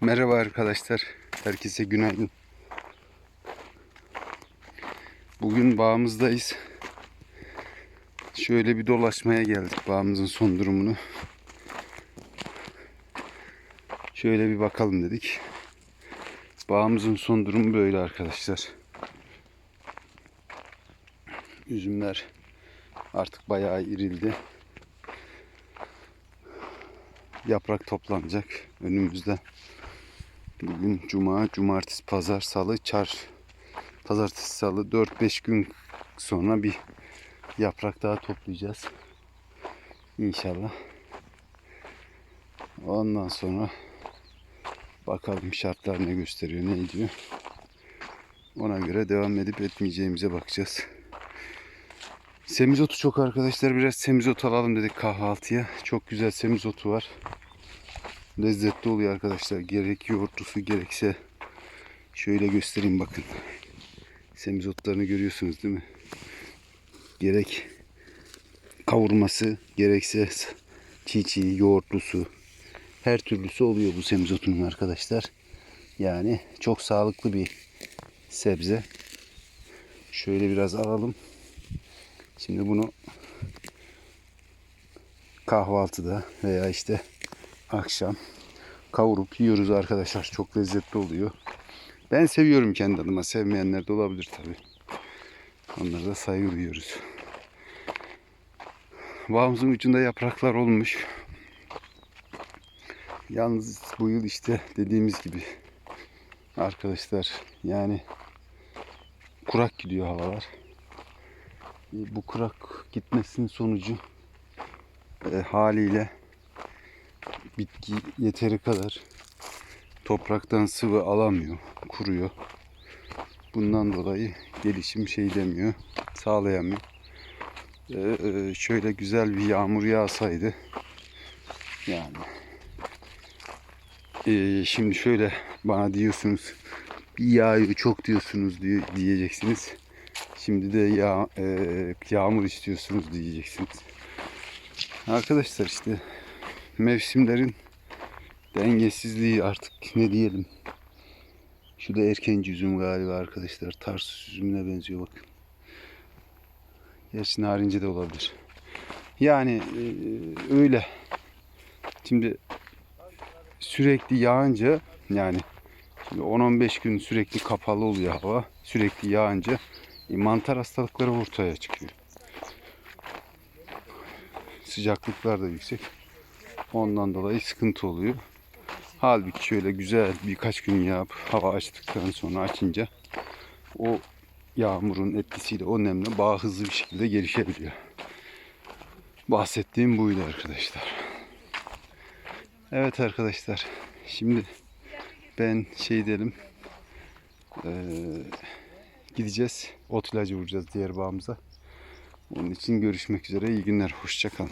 Merhaba arkadaşlar. Herkese günaydın. Bugün bağımızdayız. Şöyle bir dolaşmaya geldik bağımızın son durumunu. Şöyle bir bakalım dedik. Bağımızın son durumu böyle arkadaşlar. Üzümler artık bayağı irildi. Yaprak toplanacak önümüzde. Bugün cuma, cumartesi, pazar, salı, çar, pazartesi, salı 4-5 gün sonra bir yaprak daha toplayacağız. İnşallah. Ondan sonra bakalım şartlar ne gösteriyor, ne diyor. Ona göre devam edip etmeyeceğimize bakacağız. Semizotu çok arkadaşlar. Biraz semizot alalım dedik kahvaltıya. Çok güzel semizotu var. Lezzetli oluyor arkadaşlar. Gerek yoğurtlusu gerekse şöyle göstereyim bakın. Semizotlarını görüyorsunuz değil mi? Gerek kavurması gerekse çiğ çiğ yoğurtlusu her türlüsü oluyor bu semizotunun arkadaşlar. Yani çok sağlıklı bir sebze. Şöyle biraz alalım. Şimdi bunu kahvaltıda veya işte akşam kavurup yiyoruz arkadaşlar. Çok lezzetli oluyor. Ben seviyorum kendi adıma. Sevmeyenler de olabilir tabi. Onlara da saygı duyuyoruz. Bağımızın ucunda yapraklar olmuş. Yalnız bu yıl işte dediğimiz gibi arkadaşlar yani kurak gidiyor havalar. E, Bu kurak gitmesinin sonucu e, haliyle bitki yeteri kadar topraktan sıvı alamıyor, kuruyor. Bundan dolayı gelişim şey demiyor, sağlayamıyor. Ee, e, şöyle güzel bir yağmur yağsaydı yani Ee, şimdi şöyle bana diyorsunuz bir yağıyor çok diyorsunuz diye, diyeceksiniz. Şimdi de yağ, e, yağmur istiyorsunuz diyeceksiniz. Arkadaşlar işte mevsimlerin dengesizliği artık ne diyelim. Şu da erkenci üzüm galiba arkadaşlar. Tarsus üzümüne benziyor bakın. Gerçi narince de olabilir. Yani e, öyle. Şimdi sürekli yağınca yani şimdi 10-15 gün sürekli kapalı oluyor hava. Sürekli yağınca e, mantar hastalıkları ortaya çıkıyor. Sıcaklıklar da yüksek. Ondan dolayı sıkıntı oluyor. Halbuki şöyle güzel birkaç gün yağıp hava açtıktan sonra açınca o yağmurun etkisiyle o nemle bağ hızlı bir şekilde gelişebiliyor. Bahsettiğim buydu arkadaşlar. Evet arkadaşlar. Şimdi ben şey dedim. eee, gideceğiz. Ot ilacı vuracağız diğer bağımıza. Onun için görüşmek üzere. İyi günler. Hoşçakalın.